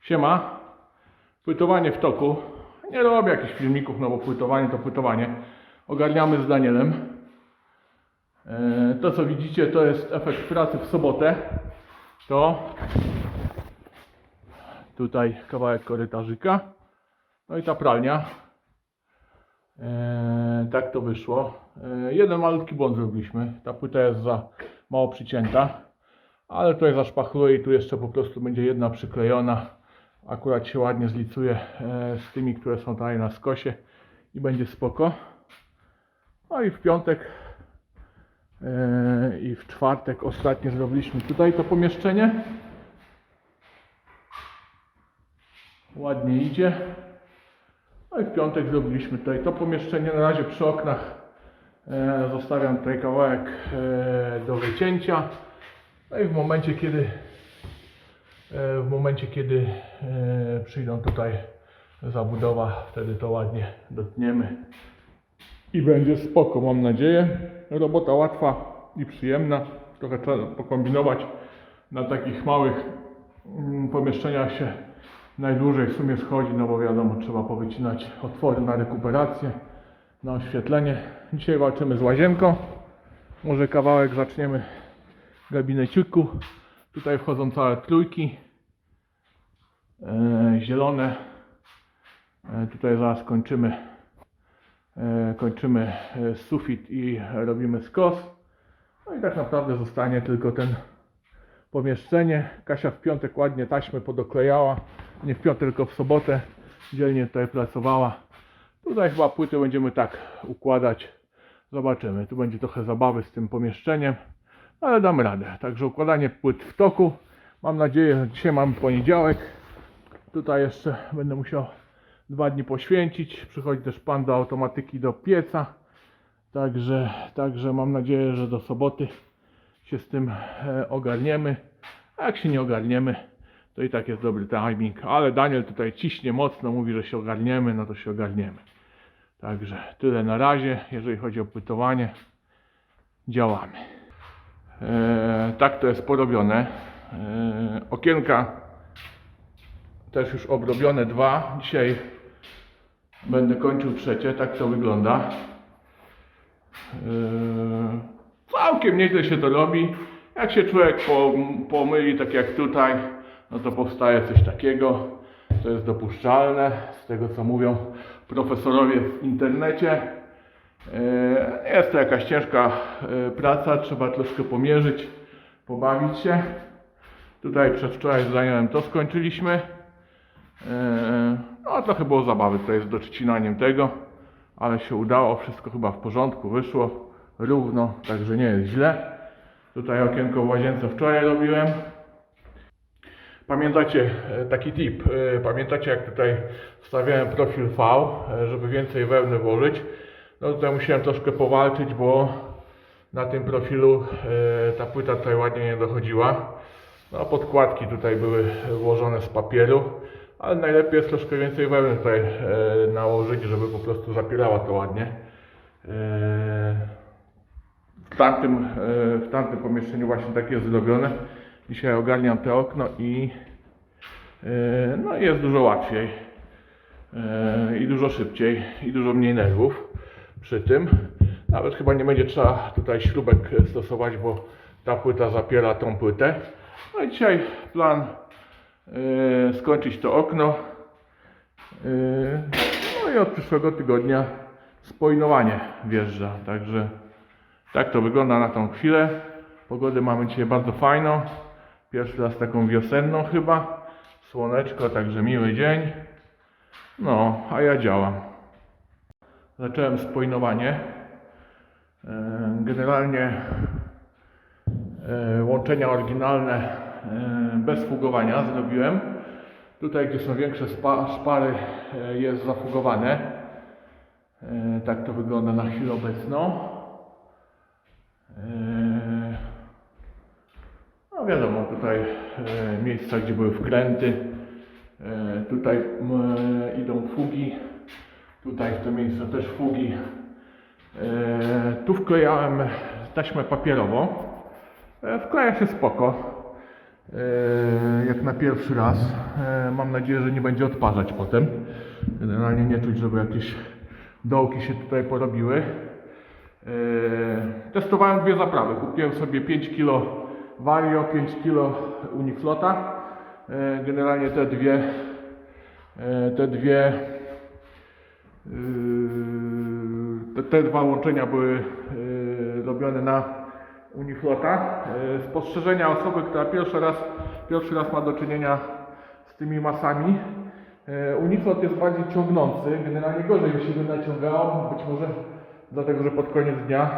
Siema. Płytowanie w toku. Nie robię jakichś filmików, no bo płytowanie to płytowanie. Ogarniamy z Danielem. E, To co widzicie to jest efekt pracy w sobotę. To tutaj kawałek korytarzyka. No i ta pralnia. E, tak to wyszło. E, jeden malutki błąd zrobiliśmy. Ta płyta jest za mało przycięta. Ale tutaj zaszpachluję i tu jeszcze po prostu będzie jedna przyklejona. Akurat się ładnie zlicuje z tymi, które są tutaj na skosie i będzie spoko. No i w piątek e, i w czwartek ostatnio zrobiliśmy tutaj to pomieszczenie. Ładnie idzie. No i w piątek zrobiliśmy tutaj to pomieszczenie. Na razie przy oknach e, zostawiam tutaj kawałek e, do wycięcia. No i w momencie, kiedy w momencie, kiedy e, przyjdą tutaj zabudowa, wtedy to ładnie dotniemy i będzie spoko, mam nadzieję. Robota łatwa i przyjemna. Trochę trzeba pokombinować. Na takich małych mm, pomieszczeniach się najdłużej w sumie schodzi, no bo wiadomo, trzeba powycinać otwory na rekuperację, na oświetlenie. Dzisiaj walczymy z łazienką. Może kawałek zaczniemy gabineciku. Tutaj wchodzą całe trójki. E, zielone. E, tutaj zaraz kończymy. E, kończymy sufit i robimy skos. No i tak naprawdę zostanie tylko ten pomieszczenie. Kasia w piątek ładnie taśmy podoklejała. Nie w piątek, tylko w sobotę. Dzielnie tutaj pracowała. Tutaj chyba płyty będziemy tak układać. Zobaczymy. Tu będzie trochę zabawy z tym pomieszczeniem ale damy radę. Także układanie płyt w toku. Mam nadzieję, że dzisiaj mamy poniedziałek. Tutaj jeszcze będę musiał dwa dni poświęcić. Przychodzi też pan do automatyki do pieca. Także, także mam nadzieję, że do soboty się z tym e, ogarniemy. A jak się nie ogarniemy, to i tak jest dobry timing. Ale Daniel tutaj ciśnie mocno, mówi, że się ogarniemy, no to się ogarniemy. Także tyle na razie, jeżeli chodzi o płytowanie. Działamy. E, tak to jest porobione. E, okienka też już obrobione dwa. Dzisiaj będę kończył trzecie. Tak to wygląda. E, całkiem nieźle się to robi. Jak się człowiek po, pomyli, tak jak tutaj, no to powstaje coś takiego. To jest dopuszczalne z tego co mówią profesorowie w internecie. E, Jest to jakaś ciężka e, praca, trzeba troszkę pomierzyć, pobawić się. Tutaj przedwczoraj z Danielem to skończyliśmy. E, No trochę było zabawy tutaj z docinaniem tego, ale się udało, wszystko chyba w porządku, wyszło równo, także nie jest źle. Tutaj okienko w łazience wczoraj robiłem. Pamiętacie taki tip, pamiętacie jak tutaj wstawiałem profil V, żeby więcej wełny włożyć. No tutaj musiałem troszkę powalczyć, bo na tym profilu e, ta płyta tutaj ładnie nie dochodziła. No podkładki tutaj były włożone z papieru, ale najlepiej jest troszkę więcej wełny tutaj e, nałożyć, żeby po prostu zapierała to ładnie. E, w tamtym, w tamtym pomieszczeniu właśnie tak jest zrobione. Dzisiaj ogarniam te okno i no jest dużo łatwiej i dużo szybciej i dużo mniej nerwów przy tym. Nawet chyba nie będzie trzeba tutaj śrubek stosować, bo ta płyta zapiera tą płytę. No i dzisiaj plan e, skończyć to okno. E, no i od przyszłego tygodnia spojnowanie wjeżdża. Także tak to wygląda na tą chwilę. Pogodę mamy dzisiaj bardzo fajną. Pierwszy raz taką wiosenną chyba. Słoneczko, także miły dzień. No, a ja działam. Zacząłem spojnowanie. E, Generalnie e, łączenia oryginalne e, bez fugowania zrobiłem. Tutaj, gdzie są większe szpary, jest zafugowane. Tak to wygląda na chwilę obecną. No wiadomo, tutaj miejsca, gdzie były wkręty. Tutaj idą fugi. Tutaj w to miejsce też fugi. E, Tu wklejałem taśmę papierową. E, Wkleja się spoko. e, jak na pierwszy raz. Mam nadzieję, że nie będzie odparzać potem. Generalnie nie czuć, żeby jakieś dołki się tutaj porobiły. Testowałem dwie zaprawy. Kupiłem sobie 5 kg Vario, 5 kg Uniflota. Generalnie te dwie, te dwie te, te dwa łączenia były yy, robione na Uniflota. Yy, Spostrzeżenia osoby, która pierwszy raz, pierwszy raz ma do czynienia z tymi masami. Yy, Uniflot jest bardziej ciągnący, generalnie gorzej się go naciągało, być może dlatego, że pod koniec dnia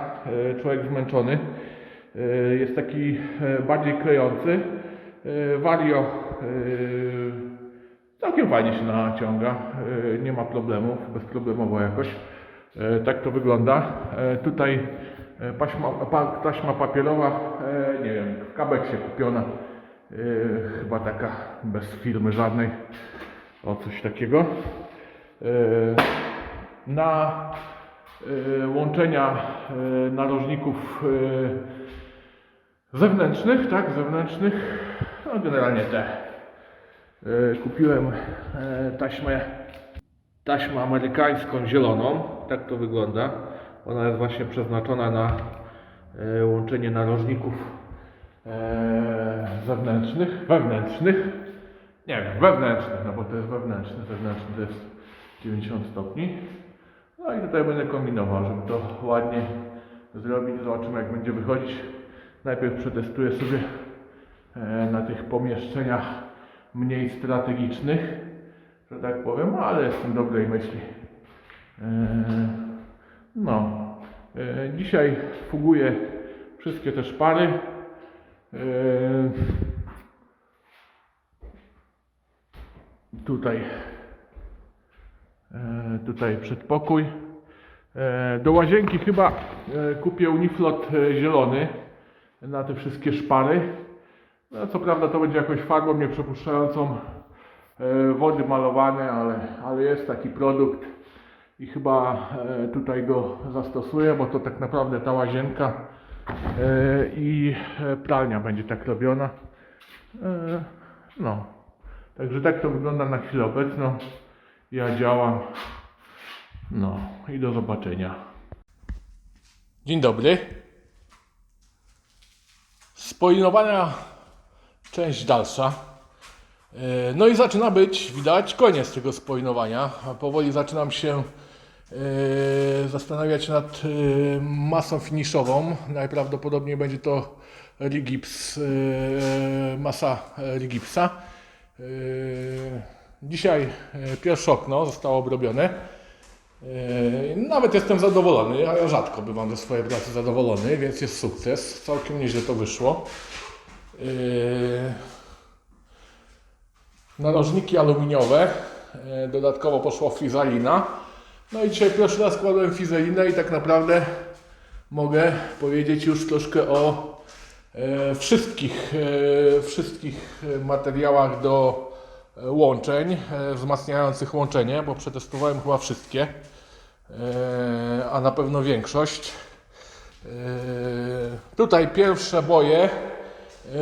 yy, człowiek zmęczony. Yy, Jest taki yy, bardziej klejący. Yy, yy, Całkiem fajnie się naciąga, e, nie ma problemów, bezproblemowo jakoś. E, Tak to wygląda. E, Tutaj paśma, pa, taśma papierowa, nie wiem, w kabeksie kupiona, chyba taka bez firmy żadnej, o coś takiego. Na łączenia narożników zewnętrznych, tak, zewnętrznych, no generalnie te Kupiłem e, taśmę, taśmę amerykańską zieloną. Tak to wygląda. Ona jest właśnie przeznaczona na e, łączenie narożników e, zewnętrznych, wewnętrznych. Nie wiem, wewnętrznych, no bo to jest wewnętrzny, zewnętrzny to jest 90 stopni. No i tutaj będę kombinował, żeby to ładnie zrobić. Zobaczymy jak będzie wychodzić. Najpierw przetestuję sobie e, na tych pomieszczeniach mniej strategicznych, że tak powiem, ale jestem dobrej myśli. E, No, E, dzisiaj fuguję wszystkie te szpary. E, Tutaj, tutaj przedpokój. Do łazienki chyba kupię uniflot zielony na te wszystkie szpary. No, co prawda to będzie jakąś farbą nieprzepuszczającą e, wody malowane, ale, ale jest taki produkt i chyba e, tutaj go zastosuję, bo to tak naprawdę ta łazienka e, i pralnia będzie tak robiona. No, także tak to wygląda na chwilę obecną. Ja działam. No i do zobaczenia. Dzień dobry. Spoilinowania część dalsza. E, No i zaczyna być, widać, koniec tego spojnowania. A Powoli zaczynam się e, zastanawiać nad e, masą finiszową. Najprawdopodobniej będzie to Rigips, masa Rigipsa. Dzisiaj pierwsze okno zostało obrobione. Nawet jestem zadowolony. Ja rzadko bywam ze swojej pracy zadowolony, więc jest sukces. Całkiem nieźle to wyszło. Yy, narożniki aluminiowe. Yy, Dodatkowo poszła fizalina. No i dzisiaj pierwszy raz kładłem fizelinę i tak naprawdę mogę powiedzieć już troszkę o e, wszystkich, wszystkich materiałach do łączeń, wzmacniających łączenie, bo przetestowałem chyba wszystkie, a na pewno większość. Tutaj pierwsze boje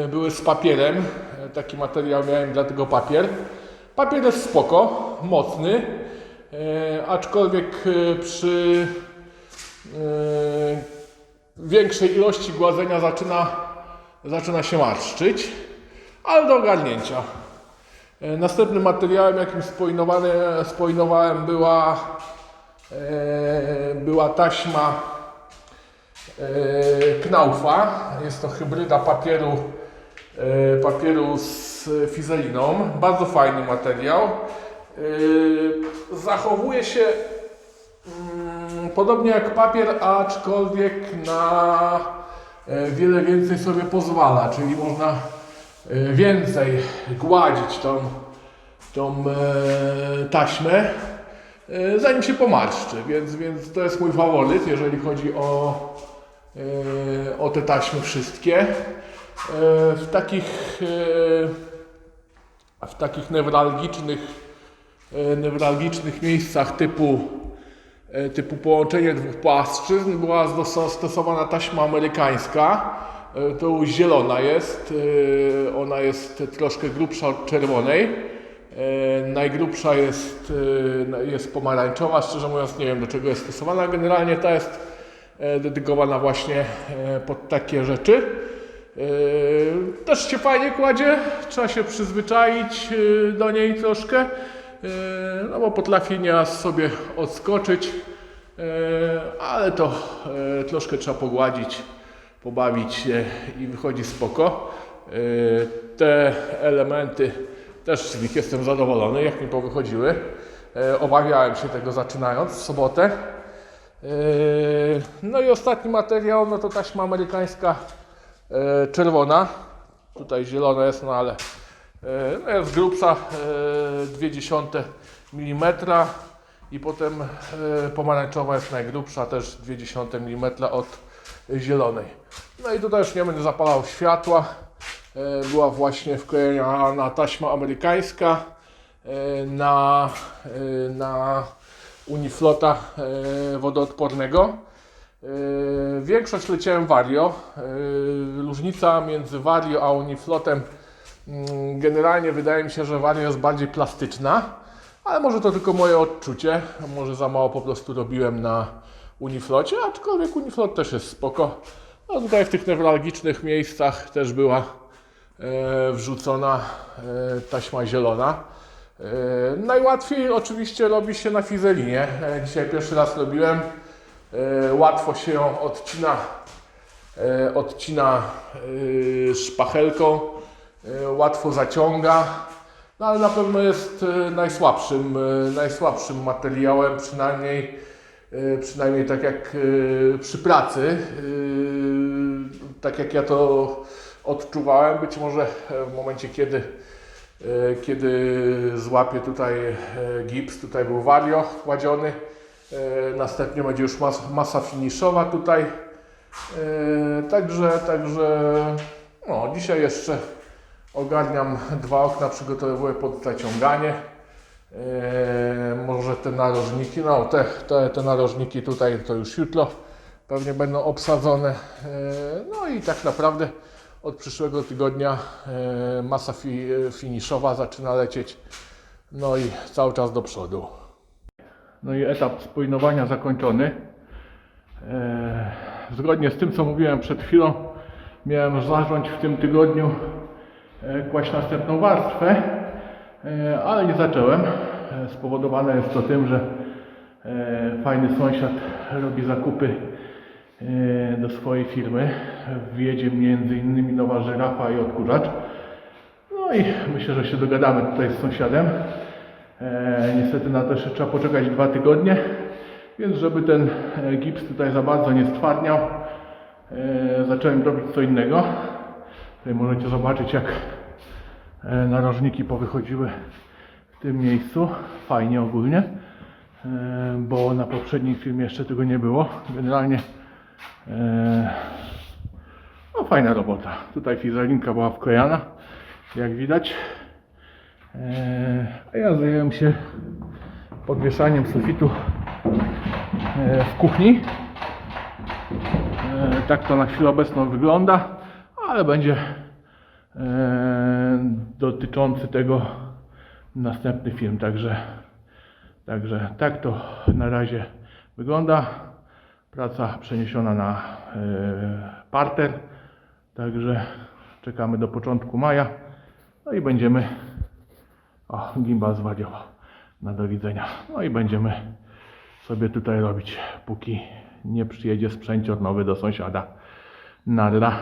były z papierem. E, Taki materiał miałem, dlatego papier. Papier jest spoko, mocny, e, aczkolwiek e, przy e, większej ilości gładzenia zaczyna, zaczyna się marszczyć, ale do ogarnięcia. E, Następnym materiałem, jakim spojnowałem była, e, była taśma e, Knaufa. Jest to hybryda papieru, e, papieru z fizeliną. Bardzo fajny materiał. E, Zachowuje się mm, podobnie jak papier, aczkolwiek na e, wiele więcej sobie pozwala, czyli można e, więcej gładzić tą, tą e, taśmę, e, zanim się pomarszczy, więc, więc to jest mój faworyt, jeżeli chodzi o, e, o te taśmy wszystkie. E, W takich, e, w takich newralgicznych, e, newralgicznych miejscach typu e, typu połączenie dwóch płaszczyzn była zastosowana taśma amerykańska. E, Tu zielona jest, e, ona jest troszkę grubsza od czerwonej. E, Najgrubsza jest, e, jest pomarańczowa, szczerze mówiąc nie wiem do czego jest stosowana. Generalnie ta jest e, dedykowana właśnie e, pod takie rzeczy. E, Też się fajnie kładzie, trzeba się przyzwyczaić e, do niej troszkę, e, no bo potrafi nieraz sobie odskoczyć, e, ale to e, troszkę trzeba pogładzić, pobawić się i wychodzi spoko. E, Te elementy też z nich jestem zadowolony, jak mi powychodziły. E, Obawiałem się tego zaczynając w sobotę. Yy, No i ostatni materiał, no to taśma amerykańska e, czerwona. Tutaj zielona jest, no ale e, no jest grubsza, e, 0,2 mm i potem pomarańczowa jest najgrubsza, też 0,2 mm od zielonej. No i tutaj już nie będę zapalał światła. Była właśnie wklejona taśma amerykańska na, na Uniflota e, wodoodpornego. E, Większość leciałem Vario. E, Różnica między Vario a Uniflotem mm, generalnie wydaje mi się, że Vario jest bardziej plastyczna, ale może to tylko moje odczucie. Może za mało po prostu robiłem na Uniflocie, aczkolwiek Uniflot też jest spoko. No tutaj w tych newralgicznych miejscach też była wrzucona taśma zielona. E, Najłatwiej oczywiście robi się na fizelinie. E, Dzisiaj pierwszy raz robiłem. E, Łatwo się ją odcina, odcina szpachelką, łatwo zaciąga, no ale na pewno jest najsłabszym, najsłabszym materiałem, przynajmniej, przynajmniej tak jak przy pracy, tak jak ja to odczuwałem. Być może w momencie, kiedy kiedy złapię tutaj e, gips, tutaj był wario kładziony, E, następnie będzie już mas, masa finiszowa tutaj, E, także, także no, dzisiaj jeszcze ogarniam dwa okna, przygotowuję pod zaciąganie, E, może te narożniki, no te, te, te narożniki tutaj to już jutro pewnie będą obsadzone, E, no i tak naprawdę od przyszłego tygodnia e, masa fi, finiszowa zaczyna lecieć. No i cały czas do przodu. No i etap spójnowania zakończony. E, Zgodnie z tym, co mówiłem przed chwilą, miałem zacząć w tym tygodniu e, kłaść następną warstwę, e, ale nie zacząłem. E, Spowodowane jest to tym, że e, fajny sąsiad robi zakupy e, do swojej firmy. Wjedzie innymi nowa żyrafa i odkurzacz. No i myślę, że się dogadamy tutaj z sąsiadem. E, niestety na to jeszcze trzeba poczekać dwa tygodnie, więc żeby ten e, gips tutaj za bardzo nie stwardniał, e, zacząłem robić co innego. Tutaj możecie zobaczyć jak e, narożniki powychodziły w tym miejscu. Fajnie ogólnie, e, bo na poprzednim filmie jeszcze tego nie było. Generalnie no fajna robota. Tutaj fizalinka była wklejana, jak widać. Eee, A ja zająłem się podwieszaniem sufitu e, w kuchni. E, Tak to na chwilę obecną wygląda, ale będzie e, dotyczący tego następny film. Także, także tak to na razie wygląda. Praca przeniesiona na e, parter. Także czekamy do początku maja. No i będziemy. O, gimbal zwariował. Na do widzenia. No i będziemy sobie tutaj robić, póki nie przyjedzie sprzęcior nowy do sąsiada. Narra.